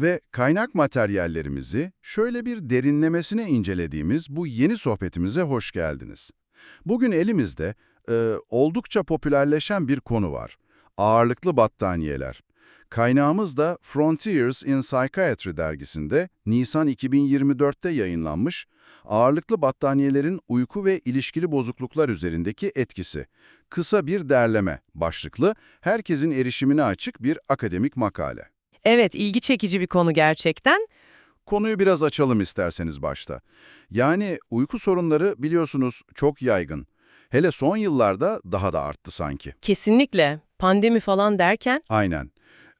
Ve kaynak materyallerimizi şöyle bir derinlemesine incelediğimiz bu yeni sohbetimize hoş geldiniz. Bugün elimizde e, oldukça popülerleşen bir konu var. Ağırlıklı battaniyeler. Kaynağımız da Frontiers in Psychiatry dergisinde Nisan 2024'te yayınlanmış ağırlıklı battaniyelerin uyku ve ilişkili bozukluklar üzerindeki etkisi. Kısa bir derleme başlıklı, herkesin erişimine açık bir akademik makale. Evet, ilgi çekici bir konu gerçekten. Konuyu biraz açalım isterseniz başta. Yani uyku sorunları biliyorsunuz çok yaygın. Hele son yıllarda daha da arttı sanki. Kesinlikle. Pandemi falan derken Aynen.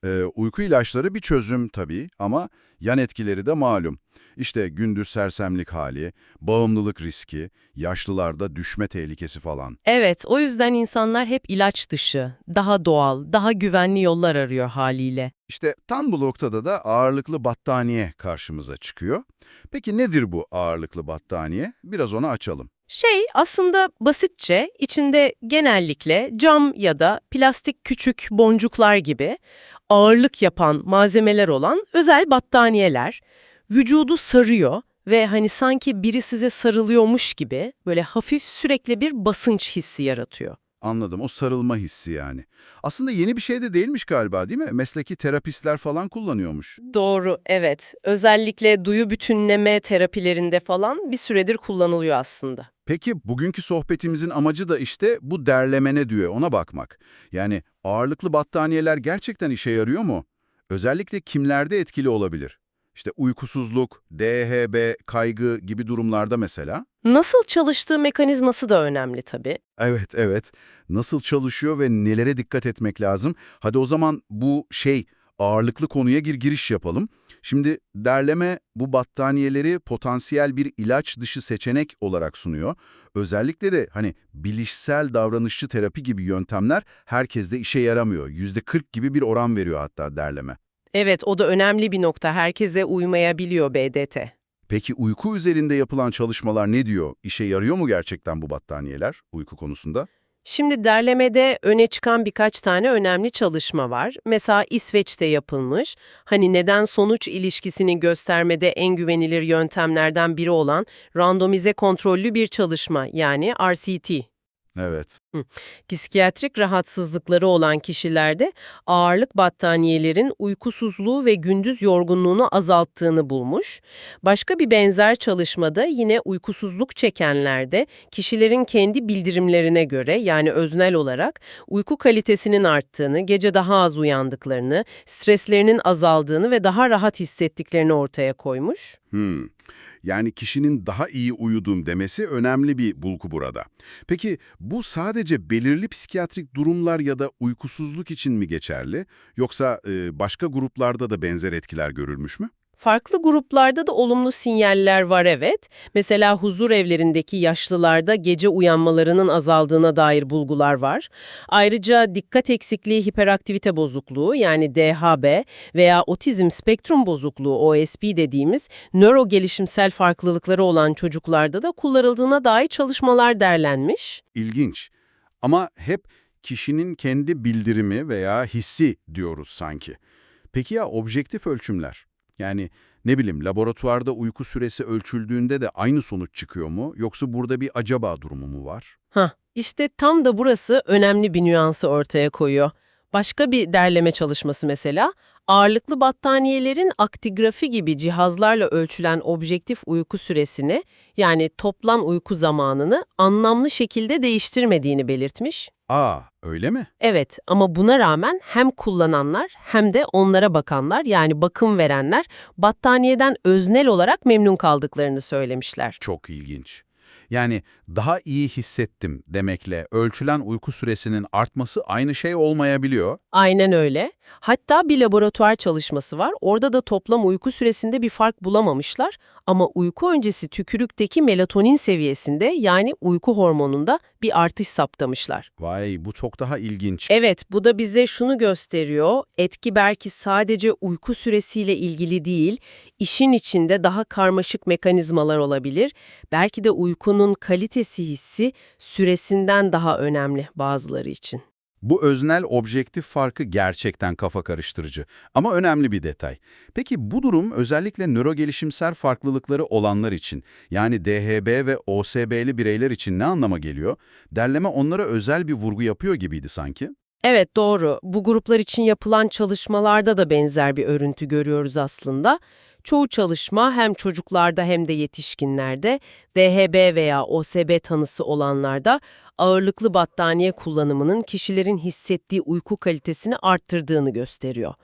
Ee, uyku ilaçları bir çözüm tabii ama yan etkileri de malum. İşte gündüz sersemlik hali, bağımlılık riski, yaşlılarda düşme tehlikesi falan. evet o yüzden insanlar hep ilaç dışı, daha doğal, daha güvenli yollar arıyor haliyle. İşte tam bu noktada da ağırlıklı battaniye karşımıza çıkıyor. Peki nedir bu ağırlıklı battaniye? Biraz onu açalım. Şey aslında basitçe içinde genellikle cam ya da plastik küçük boncuklar gibi ağırlık yapan malzemeler olan özel battaniyeler vücudu sarıyor ve hani sanki biri size sarılıyormuş gibi böyle hafif sürekli bir basınç hissi yaratıyor. Anladım, o sarılma hissi yani. Aslında yeni bir şey de değilmiş galiba değil mi? Mesleki terapistler falan kullanıyormuş. Doğru, evet. Özellikle duyu bütünleme terapilerinde falan bir süredir kullanılıyor aslında. Peki bugünkü sohbetimizin amacı da işte bu derleme ne diyor ona bakmak. Yani ağırlıklı battaniyeler gerçekten işe yarıyor mu? Özellikle kimlerde etkili olabilir? İşte uykusuzluk, DHB, kaygı gibi durumlarda mesela. Nasıl çalıştığı mekanizması da önemli tabii. Evet, evet. Nasıl çalışıyor ve nelere dikkat etmek lazım? Hadi o zaman bu şey ağırlıklı konuya gir giriş yapalım. Şimdi derleme bu battaniyeleri potansiyel bir ilaç dışı seçenek olarak sunuyor. Özellikle de hani bilişsel davranışçı terapi gibi yöntemler herkeste işe yaramıyor. %40 gibi bir oran veriyor hatta derleme. Evet, o da önemli bir nokta. Herkese uymayabiliyor BDT. Peki uyku üzerinde yapılan çalışmalar ne diyor? İşe yarıyor mu gerçekten bu battaniyeler uyku konusunda? Şimdi derlemede öne çıkan birkaç tane önemli çalışma var. Mesela İsveç'te yapılmış. Hani neden-sonuç ilişkisini göstermede en güvenilir yöntemlerden biri olan randomize kontrollü bir çalışma yani RCT. Evet. Psikiyatrik rahatsızlıkları olan kişilerde ağırlık battaniyelerin uykusuzluğu ve gündüz yorgunluğunu azalttığını bulmuş. Başka bir benzer çalışmada yine uykusuzluk çekenlerde kişilerin kendi bildirimlerine göre yani öznel olarak uyku kalitesinin arttığını, gece daha az uyandıklarını, streslerinin azaldığını ve daha rahat hissettiklerini ortaya koymuş. Hmm. Yani kişinin daha iyi uyudum demesi önemli bir bulgu burada. Peki bu sadece belirli psikiyatrik durumlar ya da uykusuzluk için mi geçerli? Yoksa e, başka gruplarda da benzer etkiler görülmüş mü? Farklı gruplarda da olumlu sinyaller var evet. Mesela huzur evlerindeki yaşlılarda gece uyanmalarının azaldığına dair bulgular var. Ayrıca dikkat eksikliği hiperaktivite bozukluğu yani DHB veya otizm spektrum bozukluğu OSP dediğimiz nöro gelişimsel farklılıkları olan çocuklarda da kullanıldığına dair çalışmalar derlenmiş. İlginç. Ama hep kişinin kendi bildirimi veya hissi diyoruz sanki. Peki ya objektif ölçümler? Yani ne bileyim laboratuvarda uyku süresi ölçüldüğünde de aynı sonuç çıkıyor mu? Yoksa burada bir acaba durumu mu var? Hah, işte tam da burası önemli bir nüansı ortaya koyuyor. Başka bir derleme çalışması mesela, ağırlıklı battaniyelerin aktigrafi gibi cihazlarla ölçülen objektif uyku süresini, yani toplam uyku zamanını anlamlı şekilde değiştirmediğini belirtmiş. Aa, öyle mi? Evet ama buna rağmen hem kullananlar hem de onlara bakanlar yani bakım verenler battaniyeden öznel olarak memnun kaldıklarını söylemişler. Çok ilginç. Yani daha iyi hissettim demekle ölçülen uyku süresinin artması aynı şey olmayabiliyor. Aynen öyle. Hatta bir laboratuvar çalışması var. Orada da toplam uyku süresinde bir fark bulamamışlar ama uyku öncesi tükürükteki melatonin seviyesinde yani uyku hormonunda bir artış saptamışlar. Vay bu çok daha ilginç. Evet, bu da bize şunu gösteriyor. Etki belki sadece uyku süresiyle ilgili değil, işin içinde daha karmaşık mekanizmalar olabilir. Belki de uykunun kalitesi hissi süresinden daha önemli bazıları için. Bu öznel objektif farkı gerçekten kafa karıştırıcı ama önemli bir detay. Peki bu durum özellikle nörogelişimsel farklılıkları olanlar için yani DHB ve OSB'li bireyler için ne anlama geliyor? Derleme onlara özel bir vurgu yapıyor gibiydi sanki. Evet doğru. Bu gruplar için yapılan çalışmalarda da benzer bir örüntü görüyoruz aslında. Çoğu çalışma hem çocuklarda hem de yetişkinlerde DHB veya OSB tanısı olanlarda ağırlıklı battaniye kullanımının kişilerin hissettiği uyku kalitesini arttırdığını gösteriyor.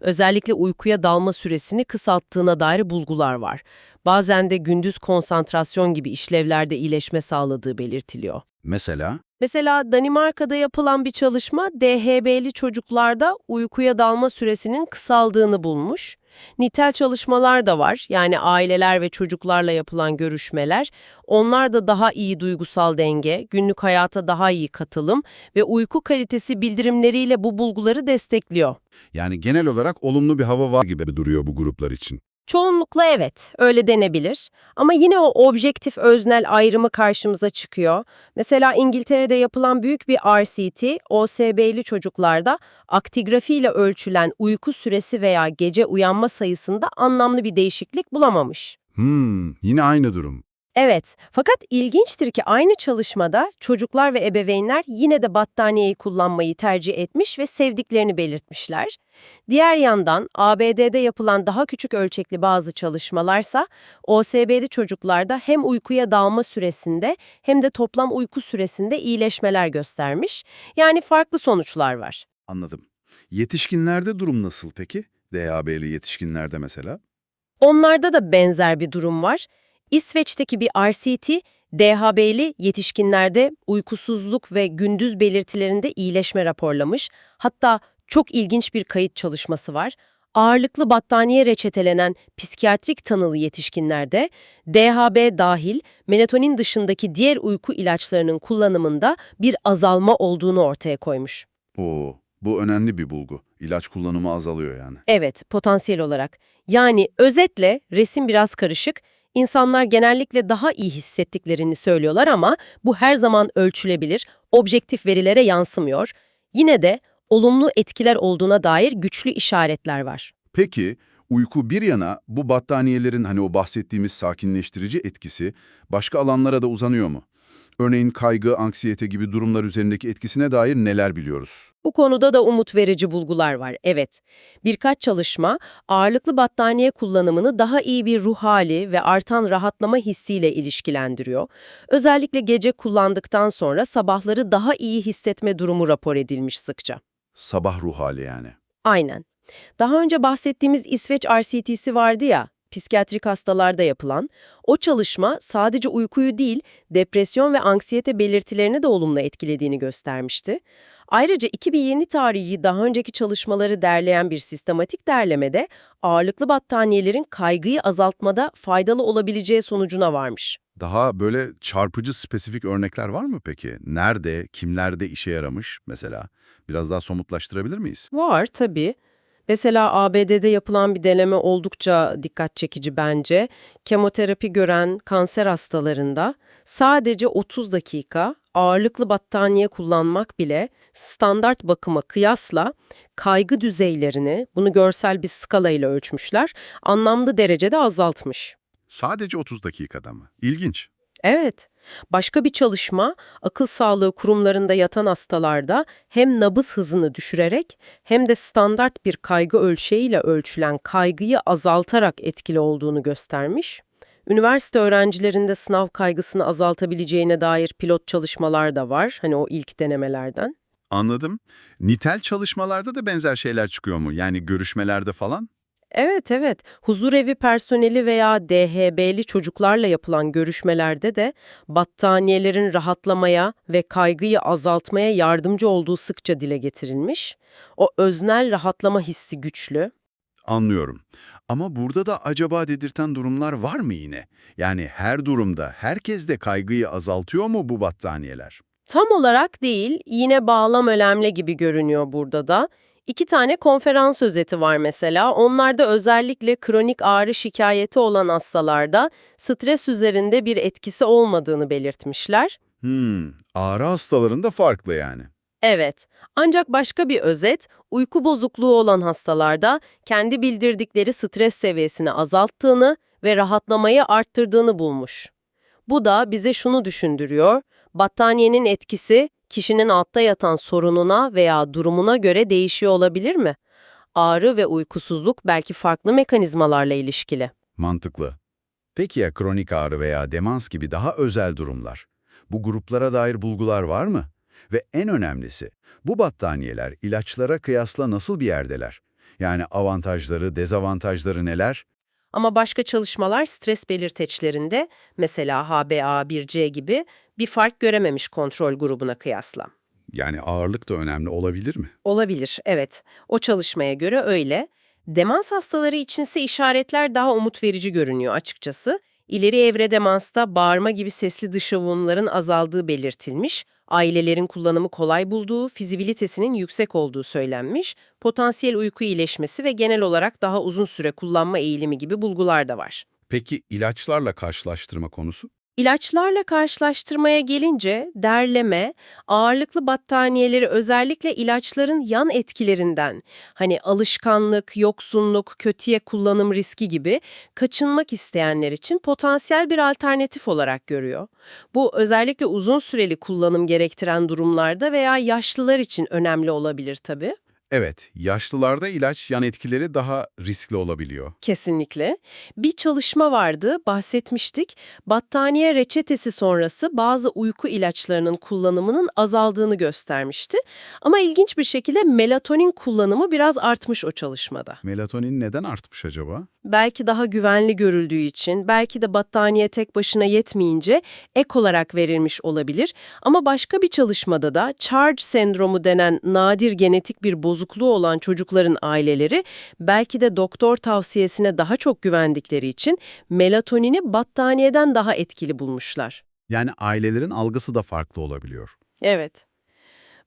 Özellikle uykuya dalma süresini kısalttığına dair bulgular var. Bazen de gündüz konsantrasyon gibi işlevlerde iyileşme sağladığı belirtiliyor. Mesela? Mesela Danimarka'da yapılan bir çalışma DHB'li çocuklarda uykuya dalma süresinin kısaldığını bulmuş. Nitel çalışmalar da var. Yani aileler ve çocuklarla yapılan görüşmeler. Onlar da daha iyi duygusal denge, günlük hayata daha iyi katılım ve uyku kalitesi bildirimleriyle bu bulguları destekliyor. Yani genel olarak olumlu bir hava var gibi duruyor bu gruplar için. Çoğunlukla evet, öyle denebilir. Ama yine o objektif öznel ayrımı karşımıza çıkıyor. Mesela İngiltere'de yapılan büyük bir RCT, OSB'li çocuklarda aktigrafiyle ölçülen uyku süresi veya gece uyanma sayısında anlamlı bir değişiklik bulamamış. Hmm, yine aynı durum. Evet, fakat ilginçtir ki aynı çalışmada çocuklar ve ebeveynler yine de battaniyeyi kullanmayı tercih etmiş ve sevdiklerini belirtmişler. Diğer yandan ABD'de yapılan daha küçük ölçekli bazı çalışmalarsa OSB'li çocuklarda hem uykuya dalma süresinde hem de toplam uyku süresinde iyileşmeler göstermiş. Yani farklı sonuçlar var. Anladım. Yetişkinlerde durum nasıl peki? DHB'li yetişkinlerde mesela? Onlarda da benzer bir durum var. İsveç'teki bir RCT, DHB'li yetişkinlerde uykusuzluk ve gündüz belirtilerinde iyileşme raporlamış. Hatta çok ilginç bir kayıt çalışması var. Ağırlıklı battaniye reçetelenen psikiyatrik tanılı yetişkinlerde DHB dahil melatonin dışındaki diğer uyku ilaçlarının kullanımında bir azalma olduğunu ortaya koymuş. Oo, bu önemli bir bulgu. İlaç kullanımı azalıyor yani. Evet, potansiyel olarak. Yani özetle resim biraz karışık. İnsanlar genellikle daha iyi hissettiklerini söylüyorlar ama bu her zaman ölçülebilir, objektif verilere yansımıyor. Yine de olumlu etkiler olduğuna dair güçlü işaretler var. Peki, uyku bir yana bu battaniyelerin hani o bahsettiğimiz sakinleştirici etkisi başka alanlara da uzanıyor mu? Örneğin kaygı, anksiyete gibi durumlar üzerindeki etkisine dair neler biliyoruz? Bu konuda da umut verici bulgular var, evet. Birkaç çalışma, ağırlıklı battaniye kullanımını daha iyi bir ruh hali ve artan rahatlama hissiyle ilişkilendiriyor. Özellikle gece kullandıktan sonra sabahları daha iyi hissetme durumu rapor edilmiş sıkça. Sabah ruh hali yani. Aynen. Daha önce bahsettiğimiz İsveç RCT'si vardı ya, psikiyatrik hastalarda yapılan, o çalışma sadece uykuyu değil, depresyon ve anksiyete belirtilerini de olumlu etkilediğini göstermişti. Ayrıca 2007 tarihi daha önceki çalışmaları derleyen bir sistematik derlemede ağırlıklı battaniyelerin kaygıyı azaltmada faydalı olabileceği sonucuna varmış. Daha böyle çarpıcı spesifik örnekler var mı peki? Nerede, kimlerde işe yaramış mesela? Biraz daha somutlaştırabilir miyiz? Var tabii. Mesela ABD'de yapılan bir deneme oldukça dikkat çekici bence. Kemoterapi gören kanser hastalarında sadece 30 dakika ağırlıklı battaniye kullanmak bile standart bakıma kıyasla kaygı düzeylerini, bunu görsel bir skala ile ölçmüşler, anlamlı derecede azaltmış. Sadece 30 dakikada mı? İlginç. Evet. Başka bir çalışma, akıl sağlığı kurumlarında yatan hastalarda hem nabız hızını düşürerek hem de standart bir kaygı ölçeğiyle ölçülen kaygıyı azaltarak etkili olduğunu göstermiş. Üniversite öğrencilerinde sınav kaygısını azaltabileceğine dair pilot çalışmalar da var, hani o ilk denemelerden. Anladım. Nitel çalışmalarda da benzer şeyler çıkıyor mu? Yani görüşmelerde falan? Evet evet, huzurevi personeli veya DHB'li çocuklarla yapılan görüşmelerde de battaniyelerin rahatlamaya ve kaygıyı azaltmaya yardımcı olduğu sıkça dile getirilmiş. O öznel rahatlama hissi güçlü. Anlıyorum. Ama burada da acaba dedirten durumlar var mı yine? Yani her durumda herkes de kaygıyı azaltıyor mu bu battaniyeler? Tam olarak değil, yine bağlam önemli gibi görünüyor burada da. İki tane konferans özeti var mesela. Onlarda özellikle kronik ağrı şikayeti olan hastalarda stres üzerinde bir etkisi olmadığını belirtmişler. Hmm, ağrı hastalarında farklı yani. Evet, ancak başka bir özet, uyku bozukluğu olan hastalarda kendi bildirdikleri stres seviyesini azalttığını ve rahatlamayı arttırdığını bulmuş. Bu da bize şunu düşündürüyor, battaniyenin etkisi kişinin altta yatan sorununa veya durumuna göre değişiyor olabilir mi? Ağrı ve uykusuzluk belki farklı mekanizmalarla ilişkili. Mantıklı. Peki ya kronik ağrı veya demans gibi daha özel durumlar? Bu gruplara dair bulgular var mı? Ve en önemlisi, bu battaniyeler ilaçlara kıyasla nasıl bir yerdeler? Yani avantajları, dezavantajları neler? Ama başka çalışmalar stres belirteçlerinde, mesela HbA1c gibi bir fark görememiş kontrol grubuna kıyasla. Yani ağırlık da önemli olabilir mi? Olabilir, evet. O çalışmaya göre öyle. Demans hastaları içinse işaretler daha umut verici görünüyor açıkçası. İleri evre demansta bağırma gibi sesli dışavunların azaldığı belirtilmiş, ailelerin kullanımı kolay bulduğu, fizibilitesinin yüksek olduğu söylenmiş, potansiyel uyku iyileşmesi ve genel olarak daha uzun süre kullanma eğilimi gibi bulgular da var. Peki ilaçlarla karşılaştırma konusu? İlaçlarla karşılaştırmaya gelince derleme, ağırlıklı battaniyeleri özellikle ilaçların yan etkilerinden, hani alışkanlık, yoksunluk, kötüye kullanım riski gibi kaçınmak isteyenler için potansiyel bir alternatif olarak görüyor. Bu özellikle uzun süreli kullanım gerektiren durumlarda veya yaşlılar için önemli olabilir tabii. Evet, yaşlılarda ilaç yan etkileri daha riskli olabiliyor. Kesinlikle. Bir çalışma vardı, bahsetmiştik. Battaniye reçetesi sonrası bazı uyku ilaçlarının kullanımının azaldığını göstermişti. Ama ilginç bir şekilde melatonin kullanımı biraz artmış o çalışmada. Melatonin neden artmış acaba? Belki daha güvenli görüldüğü için, belki de battaniye tek başına yetmeyince ek olarak verilmiş olabilir. Ama başka bir çalışmada da charge sendromu denen nadir genetik bir bozukluğu olan çocukların aileleri belki de doktor tavsiyesine daha çok güvendikleri için melatonini battaniyeden daha etkili bulmuşlar. Yani ailelerin algısı da farklı olabiliyor. Evet.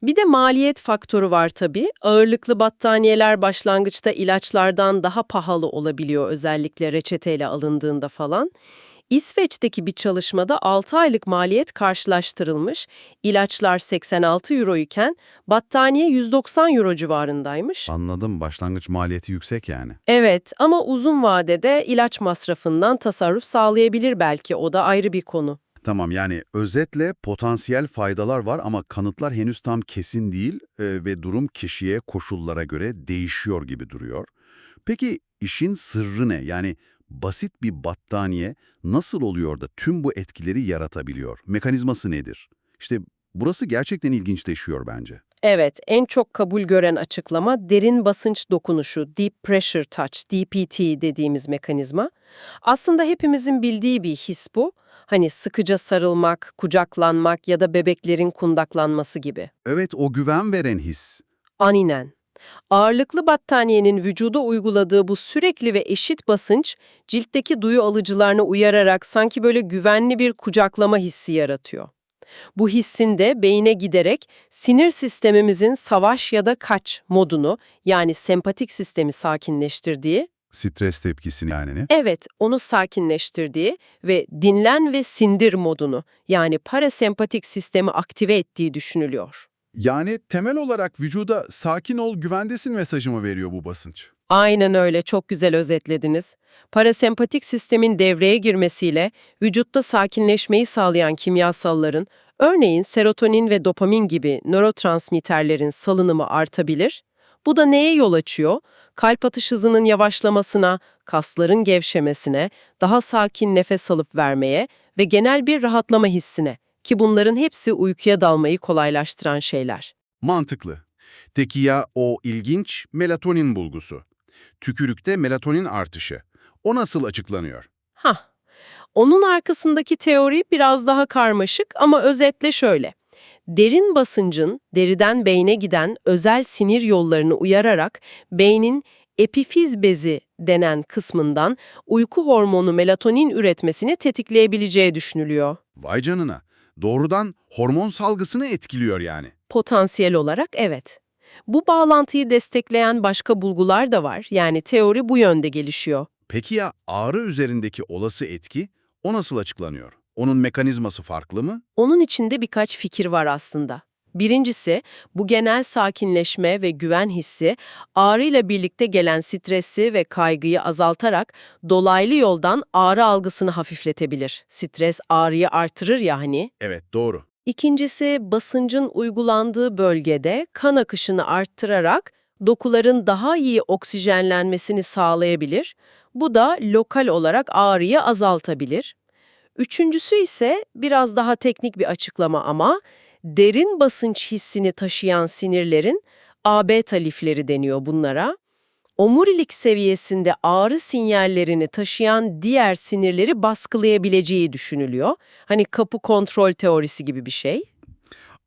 Bir de maliyet faktörü var tabii. Ağırlıklı battaniyeler başlangıçta ilaçlardan daha pahalı olabiliyor özellikle reçeteyle alındığında falan. İsveç'teki bir çalışmada 6 aylık maliyet karşılaştırılmış. İlaçlar 86 euro iken battaniye 190 euro civarındaymış. Anladım, başlangıç maliyeti yüksek yani. Evet ama uzun vadede ilaç masrafından tasarruf sağlayabilir belki o da ayrı bir konu. Tamam yani özetle potansiyel faydalar var ama kanıtlar henüz tam kesin değil e, ve durum kişiye, koşullara göre değişiyor gibi duruyor. Peki işin sırrı ne? Yani basit bir battaniye nasıl oluyor da tüm bu etkileri yaratabiliyor? Mekanizması nedir? İşte burası gerçekten ilginçleşiyor bence. Evet, en çok kabul gören açıklama derin basınç dokunuşu, Deep Pressure Touch, DPT dediğimiz mekanizma. Aslında hepimizin bildiği bir his bu. Hani sıkıca sarılmak, kucaklanmak ya da bebeklerin kundaklanması gibi. Evet o güven veren his. Aninen. Ağırlıklı battaniyenin vücuda uyguladığı bu sürekli ve eşit basınç, ciltteki duyu alıcılarını uyararak sanki böyle güvenli bir kucaklama hissi yaratıyor. Bu hissin de beyine giderek sinir sistemimizin savaş ya da kaç modunu yani sempatik sistemi sakinleştirdiği, Stres tepkisini yani ne? evet onu sakinleştirdiği ve dinlen ve sindir modunu yani parasempatik sistemi aktive ettiği düşünülüyor. Yani temel olarak vücuda sakin ol, güvendesin mesajı mı veriyor bu basınç? Aynen öyle, çok güzel özetlediniz. Parasempatik sistemin devreye girmesiyle vücutta sakinleşmeyi sağlayan kimyasalların, örneğin serotonin ve dopamin gibi nörotransmitterlerin salınımı artabilir. Bu da neye yol açıyor? Kalp atış hızının yavaşlamasına, kasların gevşemesine, daha sakin nefes alıp vermeye ve genel bir rahatlama hissine ki bunların hepsi uykuya dalmayı kolaylaştıran şeyler. Mantıklı. Peki ya o ilginç melatonin bulgusu? Tükürükte melatonin artışı. O nasıl açıklanıyor? Hah, onun arkasındaki teori biraz daha karmaşık ama özetle şöyle. Derin basıncın deriden beyne giden özel sinir yollarını uyararak beynin epifiz bezi denen kısmından uyku hormonu melatonin üretmesini tetikleyebileceği düşünülüyor. Vay canına. Doğrudan hormon salgısını etkiliyor yani. Potansiyel olarak evet. Bu bağlantıyı destekleyen başka bulgular da var. Yani teori bu yönde gelişiyor. Peki ya ağrı üzerindeki olası etki? O nasıl açıklanıyor? Onun mekanizması farklı mı? Onun içinde birkaç fikir var aslında. Birincisi, bu genel sakinleşme ve güven hissi ağrıyla birlikte gelen stresi ve kaygıyı azaltarak dolaylı yoldan ağrı algısını hafifletebilir. Stres ağrıyı artırır ya hani. Evet, doğru. İkincisi, basıncın uygulandığı bölgede kan akışını arttırarak dokuların daha iyi oksijenlenmesini sağlayabilir. Bu da lokal olarak ağrıyı azaltabilir. Üçüncüsü ise biraz daha teknik bir açıklama ama derin basınç hissini taşıyan sinirlerin AB talifleri deniyor bunlara. Omurilik seviyesinde ağrı sinyallerini taşıyan diğer sinirleri baskılayabileceği düşünülüyor. Hani kapı kontrol teorisi gibi bir şey.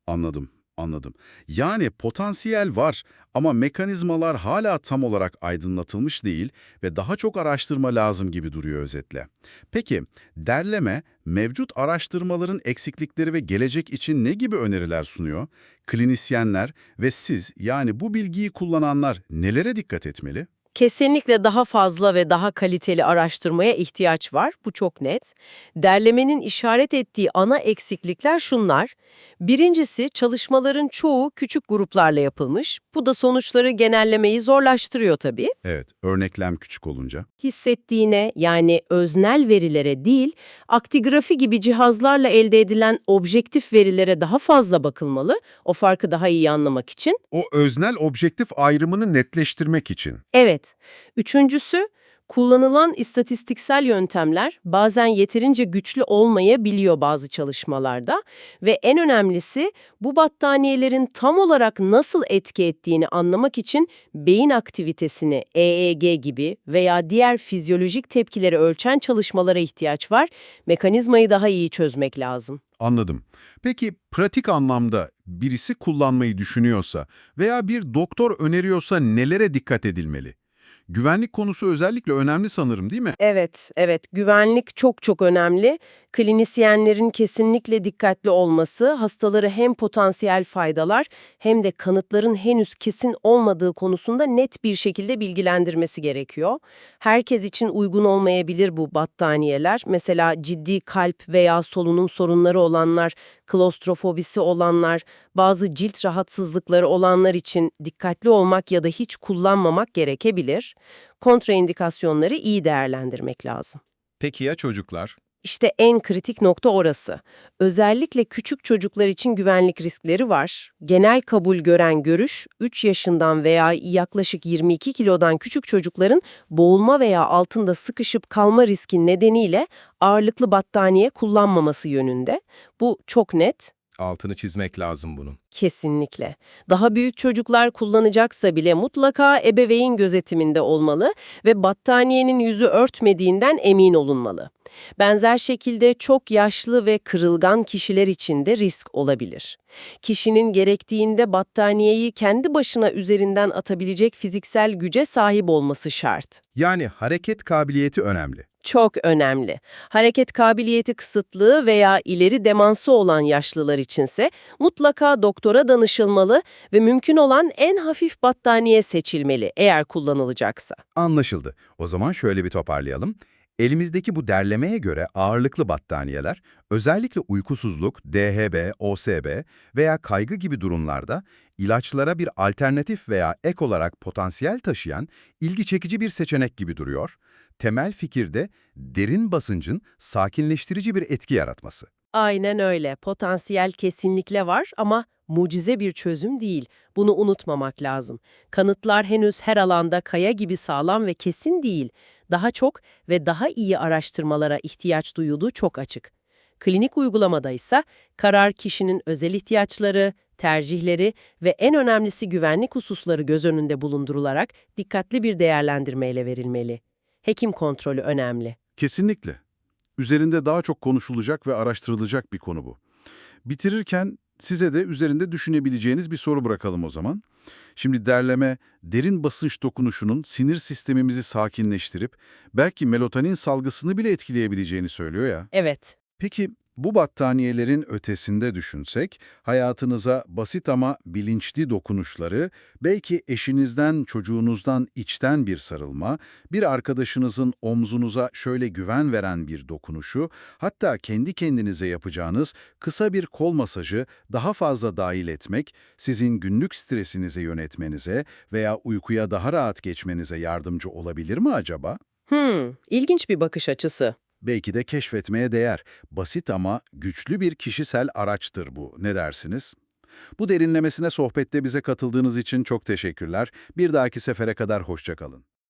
Anladım, anladım. Yani potansiyel var ama mekanizmalar hala tam olarak aydınlatılmış değil ve daha çok araştırma lazım gibi duruyor özetle. Peki, derleme, mevcut araştırmaların eksiklikleri ve gelecek için ne gibi öneriler sunuyor? Klinisyenler ve siz yani bu bilgiyi kullananlar nelere dikkat etmeli? Kesinlikle daha fazla ve daha kaliteli araştırmaya ihtiyaç var. Bu çok net. Derlemenin işaret ettiği ana eksiklikler şunlar. Birincisi çalışmaların çoğu küçük gruplarla yapılmış. Bu da sonuçları genellemeyi zorlaştırıyor tabii. Evet, örneklem küçük olunca. Hissettiğine yani öznel verilere değil, aktigrafi gibi cihazlarla elde edilen objektif verilere daha fazla bakılmalı. O farkı daha iyi anlamak için. O öznel objektif ayrımını netleştirmek için. Evet. Üçüncüsü, kullanılan istatistiksel yöntemler bazen yeterince güçlü olmayabiliyor bazı çalışmalarda ve en önemlisi bu battaniyelerin tam olarak nasıl etki ettiğini anlamak için beyin aktivitesini EEG gibi veya diğer fizyolojik tepkileri ölçen çalışmalara ihtiyaç var. Mekanizmayı daha iyi çözmek lazım. Anladım. Peki pratik anlamda birisi kullanmayı düşünüyorsa veya bir doktor öneriyorsa nelere dikkat edilmeli? Güvenlik konusu özellikle önemli sanırım değil mi? Evet, evet. Güvenlik çok çok önemli. Klinisyenlerin kesinlikle dikkatli olması hastaları hem potansiyel faydalar hem de kanıtların henüz kesin olmadığı konusunda net bir şekilde bilgilendirmesi gerekiyor. Herkes için uygun olmayabilir bu battaniyeler. Mesela ciddi kalp veya solunum sorunları olanlar, klostrofobisi olanlar, bazı cilt rahatsızlıkları olanlar için dikkatli olmak ya da hiç kullanmamak gerekebilir. Kontraindikasyonları iyi değerlendirmek lazım. Peki ya çocuklar? İşte en kritik nokta orası. Özellikle küçük çocuklar için güvenlik riskleri var. Genel kabul gören görüş, 3 yaşından veya yaklaşık 22 kilodan küçük çocukların boğulma veya altında sıkışıp kalma riski nedeniyle ağırlıklı battaniye kullanmaması yönünde. Bu çok net. Altını çizmek lazım bunun. Kesinlikle. Daha büyük çocuklar kullanacaksa bile mutlaka ebeveyn gözetiminde olmalı ve battaniyenin yüzü örtmediğinden emin olunmalı. Benzer şekilde çok yaşlı ve kırılgan kişiler için de risk olabilir. Kişinin gerektiğinde battaniyeyi kendi başına üzerinden atabilecek fiziksel güce sahip olması şart. Yani hareket kabiliyeti önemli. Çok önemli. Hareket kabiliyeti kısıtlı veya ileri demansı olan yaşlılar içinse mutlaka doktora danışılmalı ve mümkün olan en hafif battaniye seçilmeli eğer kullanılacaksa. Anlaşıldı. O zaman şöyle bir toparlayalım. Elimizdeki bu derlemeye göre ağırlıklı battaniyeler, özellikle uykusuzluk, DHB, OSB veya kaygı gibi durumlarda ilaçlara bir alternatif veya ek olarak potansiyel taşıyan ilgi çekici bir seçenek gibi duruyor. Temel fikir de derin basıncın sakinleştirici bir etki yaratması. Aynen öyle. Potansiyel kesinlikle var ama mucize bir çözüm değil. Bunu unutmamak lazım. Kanıtlar henüz her alanda kaya gibi sağlam ve kesin değil. Daha çok ve daha iyi araştırmalara ihtiyaç duyulduğu çok açık. Klinik uygulamada ise karar kişinin özel ihtiyaçları, tercihleri ve en önemlisi güvenlik hususları göz önünde bulundurularak dikkatli bir değerlendirmeyle verilmeli. Hekim kontrolü önemli. Kesinlikle. Üzerinde daha çok konuşulacak ve araştırılacak bir konu bu. Bitirirken size de üzerinde düşünebileceğiniz bir soru bırakalım o zaman. Şimdi derleme, derin basınç dokunuşunun sinir sistemimizi sakinleştirip belki melatonin salgısını bile etkileyebileceğini söylüyor ya. Evet. Peki Bu battaniyelerin ötesinde düşünsek, hayatınıza basit ama bilinçli dokunuşları, belki eşinizden, çocuğunuzdan içten bir sarılma, bir arkadaşınızın omzunuza şöyle güven veren bir dokunuşu, hatta kendi kendinize yapacağınız kısa bir kol masajı daha fazla dahil etmek, sizin günlük stresinizi yönetmenize veya uykuya daha rahat geçmenize yardımcı olabilir mi acaba? Hmm, ilginç bir bakış açısı. Belki de keşfetmeye değer. Basit ama güçlü bir kişisel araçtır bu. Ne dersiniz? Bu derinlemesine sohbette bize katıldığınız için çok teşekkürler. Bir dahaki sefere kadar hoşça kalın.